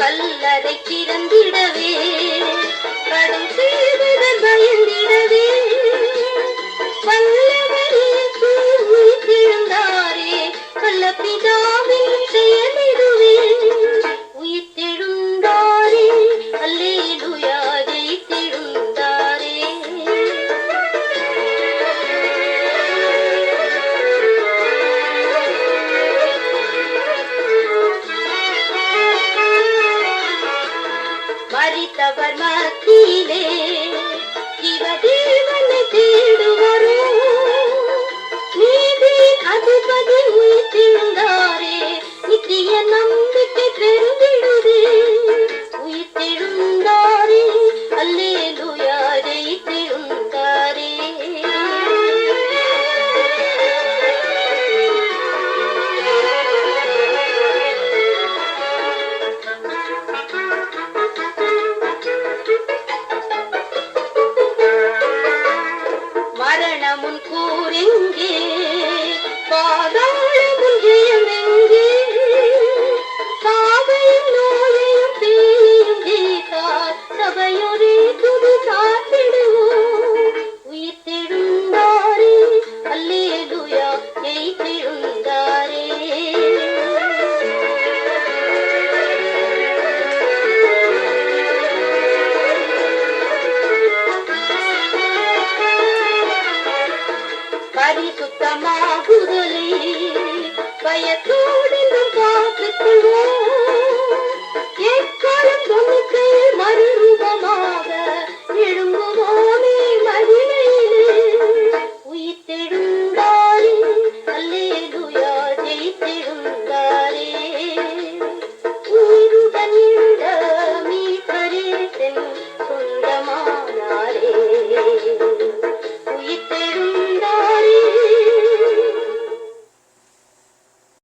கல்லறை திறந்திடவே கடும் தீவிரம் மறித்தவர் மத்தியிலே ஜீவதேவனை தேடுவரோ நீதி அதிபதி உயிர்த்தெழுந்தாரே நித்திய நம்பிக்கை முன் கூறிங்கே quiet.